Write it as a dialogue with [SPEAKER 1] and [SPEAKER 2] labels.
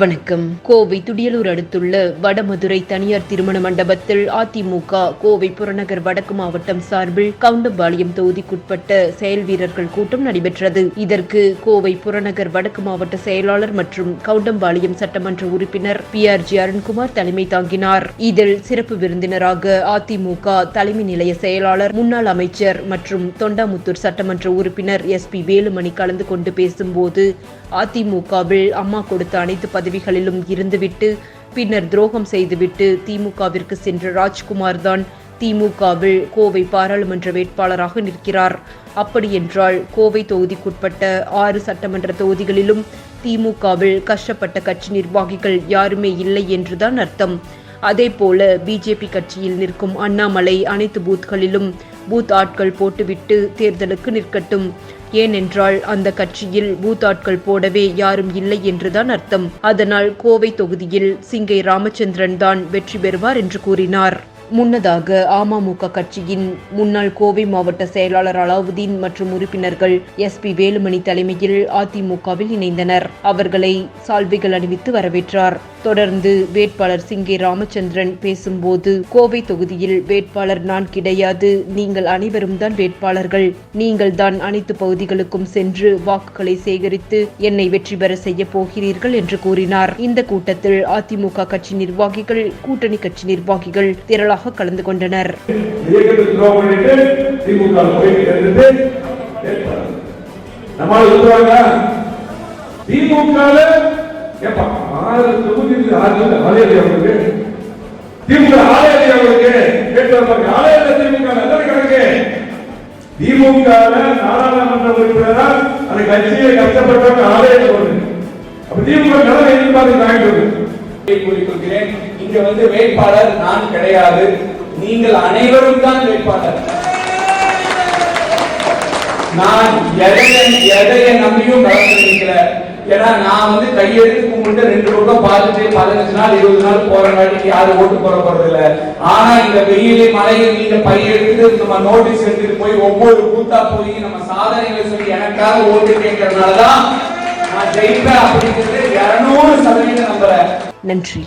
[SPEAKER 1] வணக்கம். கோவை துடியலூர் அடுத்துள்ள வடமதுரை தனியார் திருமண மண்டபத்தில் அதிமுக கோவை புறநகர் வடக்கு மாவட்டம் சார்பில் கவுண்டம்பாளையம் தொகுதிக்குட்பட்ட செயல் வீரர்கள் கூட்டம் நடைபெற்றது. இதற்கு கோவை புறநகர் வடக்கு மாவட்ட செயலாளர் மற்றும் கவுண்டம்பாளையம் சட்டமன்ற உறுப்பினர் பி ஆர் ஜி அருண்குமார் தலைமை தாங்கினார். இதில் சிறப்பு விருந்தினராக அதிமுக தலைமை நிலைய செயலாளர் முன்னாள் அமைச்சர் மற்றும் தொண்டாமுத்தூர் சட்டமன்ற உறுப்பினர் எஸ் பி வேலுமணி கலந்து கொண்டு பேசும்போது அதிமுகவில் அம்மா கொடுத்த அனைத்து பதவிகளிலும் இருந்துவிட்டு பின்னர் துரோகம் செய்துவிட்டு திமுகவிற்கு சென்ற ராஜ்குமார் தான் திமுகவில் கோவை பாராளுமன்ற வேட்பாளராக நிற்கிறார். அப்படியென்றால் கோவை தொகுதிக்குட்பட்ட ஆறு சட்டமன்ற தொகுதிகளிலும் திமுகவில் கஷ்டப்பட்ட கட்சி நிர்வாகிகள் யாருமே இல்லை என்றுதான் அர்த்தம். அதேபோல பிஜேபி கட்சியில் நிற்கும் அண்ணாமலை அனைத்து பூத்களிலும் பூத் ஆட்கள் போட்டுவிட்டு தேர்தலுக்கு நிற்கட்டும். ஏனென்றால் அந்த கட்சியில் பூத்தாட்கள் போடவே யாரும் இல்லை என்றுதான் அர்த்தம். அதனால் கோவை தொகுதியில் சிங்கை ராமச்சந்திரன் தான் வெற்றி பெறுவார் என்று கூறினார். முன்னதாக அமமுக கட்சியின் முன்னாள் கோவை மாவட்ட செயலாளர் அலாவுதீன் மற்றும் உறுப்பினர்கள் எஸ் பி வேலுமணி தலைமையில் அதிமுகவில் இணைந்தனர். அவர்களை சால்வைகள் அணிவித்து வரவேற்றார். தொடர்ந்து வேட்பாளர் சிங்கே ராமச்சந்திரன் பேசும்போது கோவை தொகுதியில் வேட்பாளர் நான் கிடையாது நீங்கள் அனைவரும் தான் வேட்பாளர்கள். நீங்கள் தான் அனைத்து பகுதிகளுக்கும் சென்று வாக்குகளை சேகரித்து என்னை வெற்றி பெற செய்ய போகிறீர்கள் என்று கூறினார். இந்த கூட்டத்தில் அதிமுக கட்சி நிர்வாகிகள் கூட்டணி கட்சி நிர்வாகிகள் திரளாக கலந்து கொண்டனர்.
[SPEAKER 2] திமுக ஏப்பா ஆறு ஆறு திமுக கேட்டு நாடாளுமன்ற உறுப்பினரால் அந்த கட்சியை கஷ்டப்பட்டவங்க ஆலயம் வருது அப்ப திமுக நல்ல எதிர்பார்த்து வாங்கிட்டு
[SPEAKER 3] கூறிக்கொள்கிறேன் இங்க வந்து வேட்பாளர் நான் கிடையாது. நீங்கள் அனைவரும் தான் வேட்பாளர். நான் எதைய எதைய நம்பியும் கலந்துருக்கல ஏன்னா நான் வந்து கையெழுத்து கும்பிட்டு ரெண்டு பக்கம் பார்த்துட்டு பதினஞ்சு நாள் இருபது நாள் போற வேலைக்கு யாரும் ஓட்டு போட போறது இல்ல ஆனா இந்த வெயிலே மழையில் நீங்க பையெடுத்து நம்ம நோட்டீஸ் எடுத்துட்டு போய் ஒவ்வொரு கூத்தா போய் நம்ம சாதனைகளை சொல்லி எனக்காக ஓட்டு கேட்கறதுனாலதான்
[SPEAKER 1] நன்றி